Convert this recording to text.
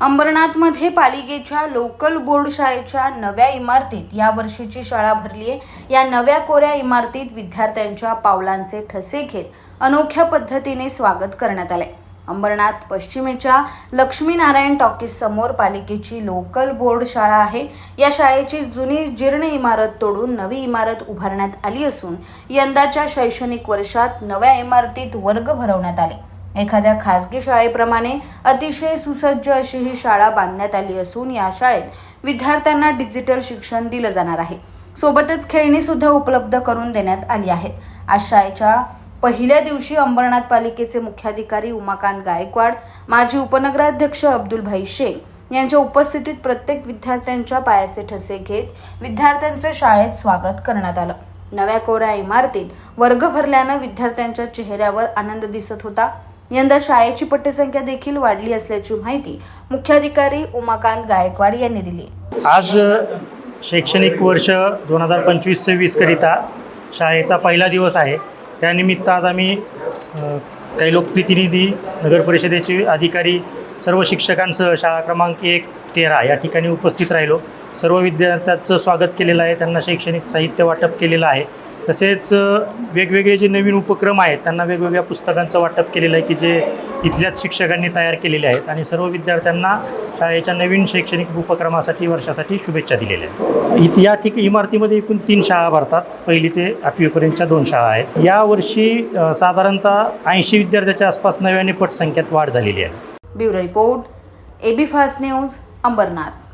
अंबरनाथमध्ये पालिकेच्या local board शाळेच्या नव्या इमारतीत या वर्षीची शाळा भरली आहे. या नव्या कोऱ्या इमारतीत विद्यार्थ्यांच्या पावलांचे ठसे घेत अनोख्या पद्धतीने स्वागत करण्यात आले अंबरनाथ पश्चिमेच्या लक्ष्मीनारायण टॉकीज समोर पालिकेची लोकल बोर्ड शाळा आहे. या शाळेची जुनी जीर्ण इमारत तोडून नवी इमारत उभारण्यात आली असून यंदाच्या शैक्षणिक वर्षात नव्या इमारतीत वर्ग भरवण्यात आले. एखाद्या खासगी शाळेप्रमाणे अतिशय सुसज्ज अशी ही शाळा बांधण्यात आली असून या शाळेत विद्यार्थ्यांना डिजिटल शिक्षण दिलं जाणार आहे. सोबतच खेळणी सुद्धा उपलब्ध करून देण्यात आली आहेत. आज शाळेच्या पहिल्या दिवशी अंबरनाथ पालिकेचे मुख्याधिकारी उमाकांत गायकवाड माजी उपनगराध्यक्ष अब्दुलभाई शेख यांच्या उपस्थितीत प्रत्येक विद्यार्थ्यांच्या पायाचे ठसे घेत विद्यार्थ्यांचं शाळेत स्वागत करण्यात आलं. नव्या कोऱ्या इमारतीत वर्ग भरल्यानं विद्यार्थ्यांच्या चेहऱ्यावर आनंद दिसत होता. यंदा शाळेची पट्टसंख्या देखील वाढली असल्याची माहिती मुख्याधिकारी उमाकांत गायकवाड यांनी दिली. आज शैक्षणिक वर्ष दोन हजार पंचवीस सव्वीसकरिता शाळेचा पहिला दिवस आहे. त्यानिमित्त आज आम्ही काही लोकप्रतिनिधी नगर परिषदेचे अधिकारी सर्व शिक्षकांसह शाळा क्रमांक एक तेरा या ठिकाणी उपस्थित राहिलो. सर्व विद्यार्थ्यांचं स्वागत केलेलं आहे. त्यांना शैक्षणिक साहित्य वाटप केलेलं आहे. तसेच वेगवेगळे जे नवीन उपक्रम आहेत त्यांना वेगवेगळ्या पुस्तकांचं वाटप केलेलं आहे की जे इथल्याच शिक्षकांनी तयार केलेले आहेत आणि सर्व विद्यार्थ्यांना शाळेच्या नवीन शैक्षणिक उपक्रमासाठी वर्षासाठी शुभेच्छा दिलेल्या आहेत. इथ या ठिक इमारतीमध्ये एकूण तीन शाळा भरतात. पहिली ते आठवीपर्यंतच्या दोन शाळा आहेत. यावर्षी वर्षी साधारणतः ऐंशी विद्यार्थ्याच्या आसपास नव्याने पटसंख्यात वाढ झालेली आहे. Bureau report AB fast news Ambernath.